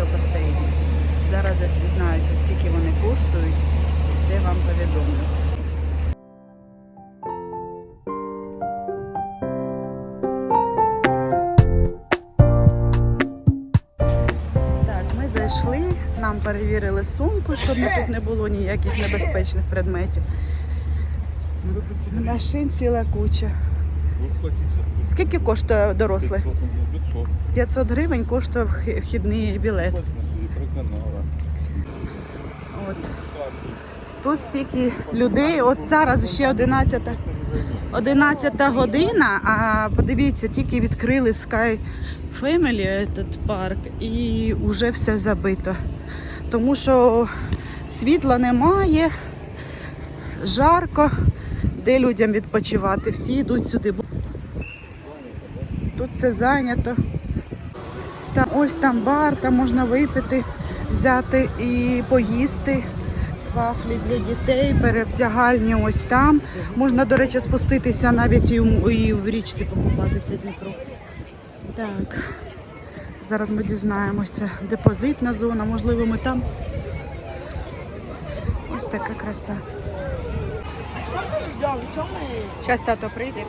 в басейні. Зараз я дізнаюся, скільки вони коштують, і все вам повідомлю. Так, ми зайшли, нам перевірили сумку, щоб тут не було ніяких небезпечних предметів. Машин ціла куча. Скільки коштує дорослий? 500 гривень коштує вхідний білет. От. Тут стільки людей. От зараз ще 11, 11 година, а подивіться, тільки відкрили Sky Family этот парк і вже все забито. Тому що світла немає, жарко, де людям відпочивати. Всі йдуть сюди. Тут все зайнято. Там, ось там бар, там можна випити, взяти і поїсти. Вафлі для дітей, перевдягальні ось там. Можна, до речі, спуститися навіть і, у- і в річці покупатися Дніпро. Так. Зараз ми дізнаємося. Депозитна зона, можливо, ми там. Ось така краса. Зараз тато прийде.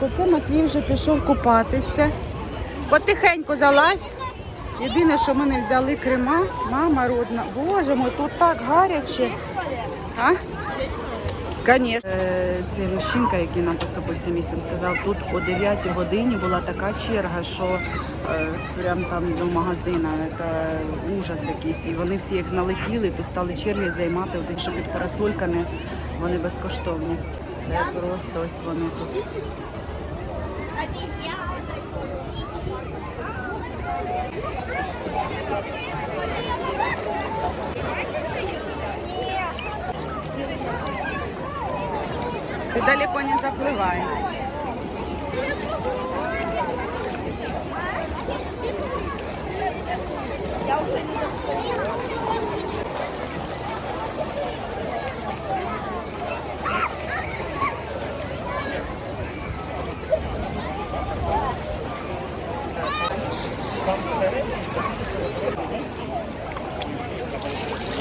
Так, оце Матвій вже пішов купатися. Потихеньку залазь. Єдине, що ми не взяли крема, мама родна. Боже мой, тут так гаряче. А? Конечно. Цей мужчинка, який нам поступився місцем, сказав, тут о 9 годині була така черга, що е, прям там до магазину, це ужас якийсь. І вони всі як налетіли, то стали черги займати, от якщо під парасольками вони безкоштовні. Це просто ось вони тут. Ты далеко не заплывай.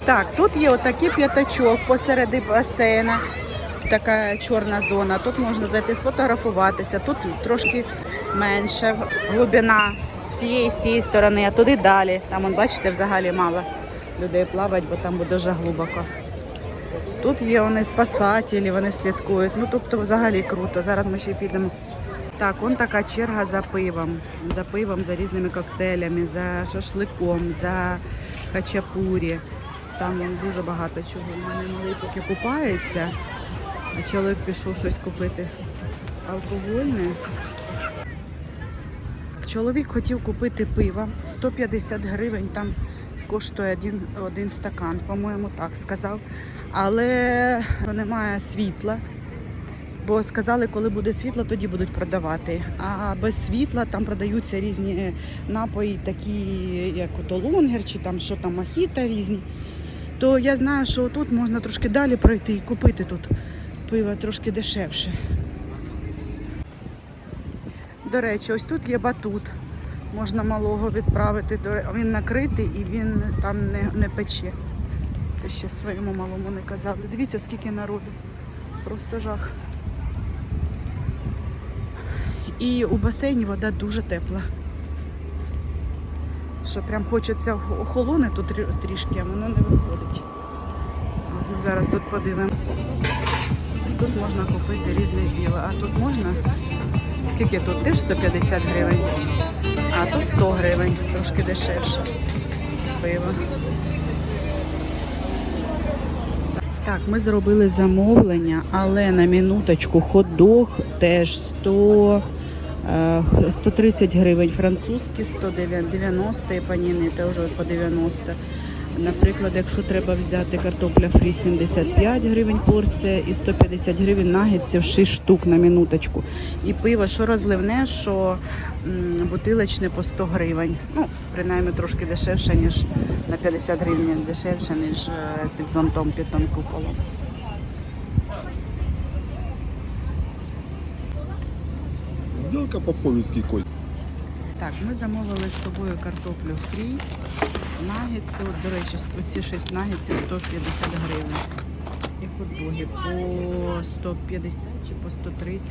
Так, тут є отакий п'ятачок посереди басейна. Така чорна зона. Тут можна зайти сфотографуватися. Тут трошки менше глибина з цієї з цієї сторони, а туди далі. Там, он, бачите, взагалі мало людей плавають, бо там буде дуже глибоко. Тут є вони спасателі, вони слідкують. Ну тобто взагалі круто. Зараз ми ще підемо. Так, он така черга за пивом. За пивом, за різними коктейлями, за шашликом, за хачапурі. Там дуже багато чого. У мене малий поки купається, а чоловік пішов щось купити алкогольне. Чоловік хотів купити пиво. 150 гривень там коштує один, один стакан, по-моєму, так сказав. Але немає світла. Бо сказали, коли буде світло, тоді будуть продавати. А без світла там продаються різні напої, такі як отолонгер, чи там що там мохіта різні. То я знаю, що тут можна трошки далі пройти і купити тут пиво трошки дешевше. До речі, ось тут є батут. Можна малого відправити. Він накритий і він там не, не пече. Це ще своєму малому не казали. Дивіться, скільки народу. Просто жах. І у басейні вода дуже тепла. Що прям хочеться ох- охолонити трі- трішки, а воно не виходить. Ми зараз тут подивимо. Тут можна купити різне пиво. А тут можна? Скільки тут? Теж 150 гривень. А тут 100 гривень, трошки дешевше. Пиво. Так, ми зробили замовлення, але на минуточку хот-дог теж 100, е, 130 гривень. Французькі 190 і паніни теж по 90. Наприклад, якщо треба взяти картопля фрі 75 гривень порція і 150 гривень нагетсів 6 штук на минуточку. І пиво, що розливне, що м, бутилочне по 100 гривень. Ну, принаймні трошки дешевше, ніж на 50 гривень дешевше, ніж е, під зонтом під тим куполом. Сделка по-повецки кость. Так, ми замовили з собою картоплю фрі. Нагетси, от, до речі, ці 6 нагетсів 150 гривень. І хот-доги по 150 чи по 130.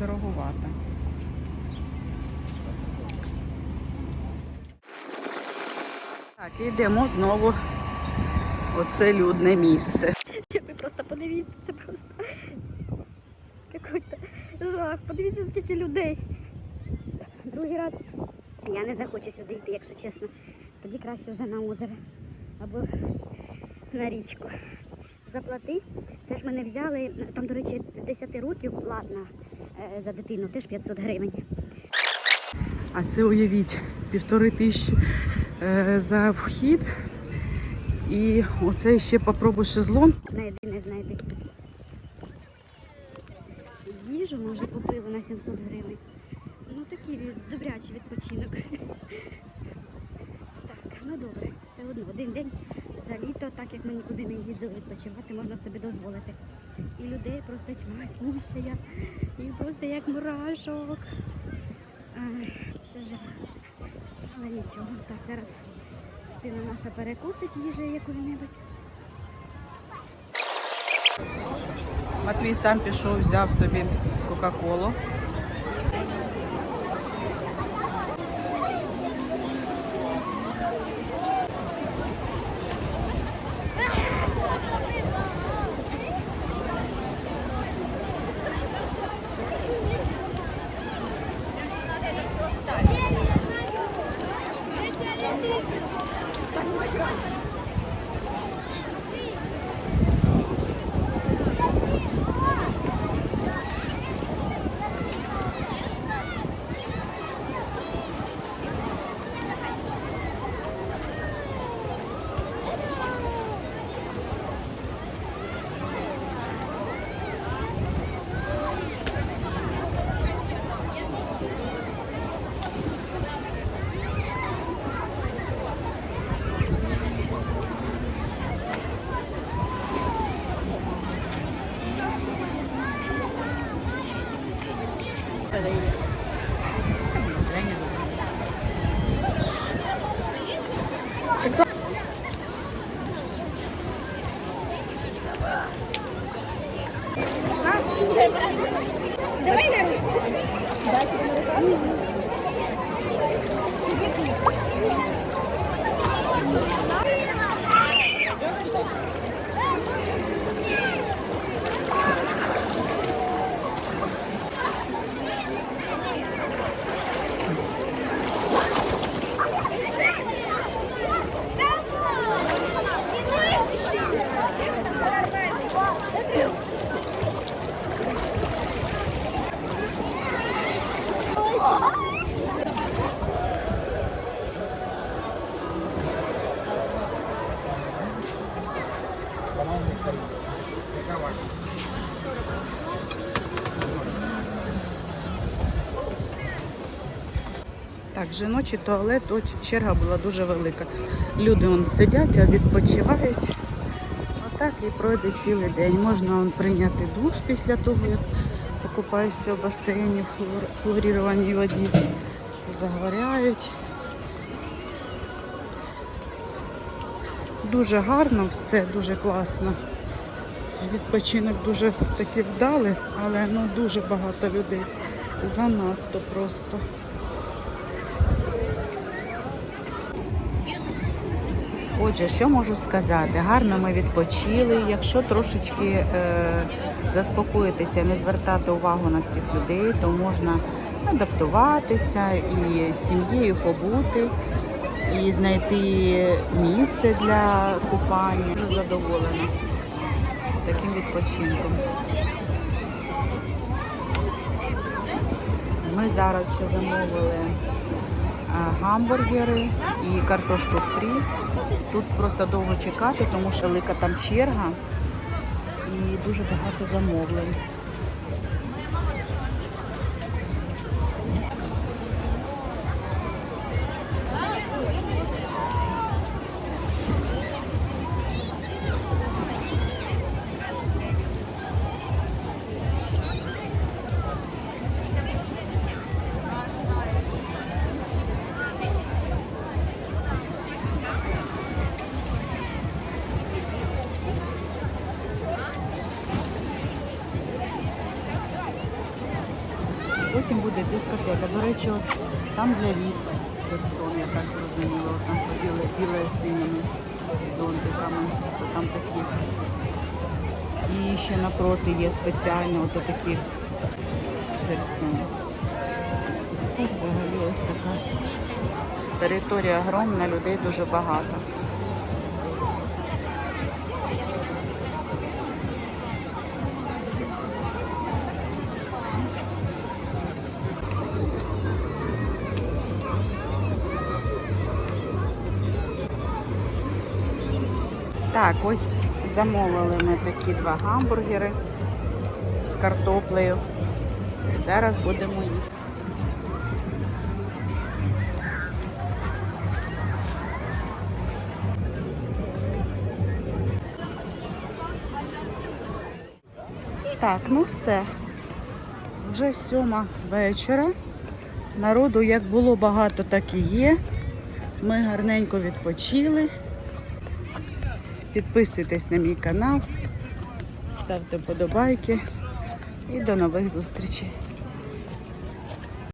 Дороговато. Так, і йдемо знову. Оце людне місце. Ви просто подивіться, це просто какой-то жах. Подивіться, скільки людей. Другий раз я не захочу сюди йти, якщо чесно. Тоді краще вже на озеро або на річку. Заплати. Це ж мене взяли, там, до речі, з 10 років платна е, за дитину, теж 500 гривень. А це уявіть, півтори тисячі е, за вхід. І оце ще попробуй шезлон. На єдине знайти. Їжу, може, купили на 700 гривень. Ну такий добрячий відпочинок. Так, ну добре, все одно. Один день за літо, так як ми нікуди не їздили відпочивати, можна собі дозволити. І людей просто тьма тьмущая. І просто як мурашок. Це жах. Але нічого. Так, зараз сина наша перекусить їжею якою-небудь. Матвій сам пішов, взяв собі Кока-Колу. Mm-hmm. Так, жіночий туалет, от черга була дуже велика. Люди вон сидять, відпочивають. Отак і пройде цілий день. Можна вон, прийняти душ після того, як покупаєшся в басейні в хлор- хлорірованій воді. Загоряють. Дуже гарно все, дуже класно. Відпочинок дуже таки вдалий, але ну дуже багато людей. Занадто просто. Отже, що можу сказати? Гарно ми відпочили. Якщо трошечки е, заспокоїтися, не звертати увагу на всіх людей, то можна адаптуватися і з сім'єю побути, і знайти місце для купання. Дуже задоволена таким відпочинком. Ми зараз ще замовили гамбургери і картошку фрі. Тут просто довго чекати, тому що велика там черга і дуже багато замовлень. Буде. До речі, от там для літ персон, я так зрозуміла. От Там ходили біле синіми зонтиками, то там такі. І ще напроти є спеціально от такі персони. Тут взагалі ось така територія огромна, людей дуже багато. Так, ось замовили ми такі два гамбургери з картоплею. Зараз будемо їсти. Так, ну все. Вже сьома вечора. Народу як було багато, так і є. Ми гарненько відпочили. Підписуйтесь на мій канал, ставте вподобайки і до нових зустрічей.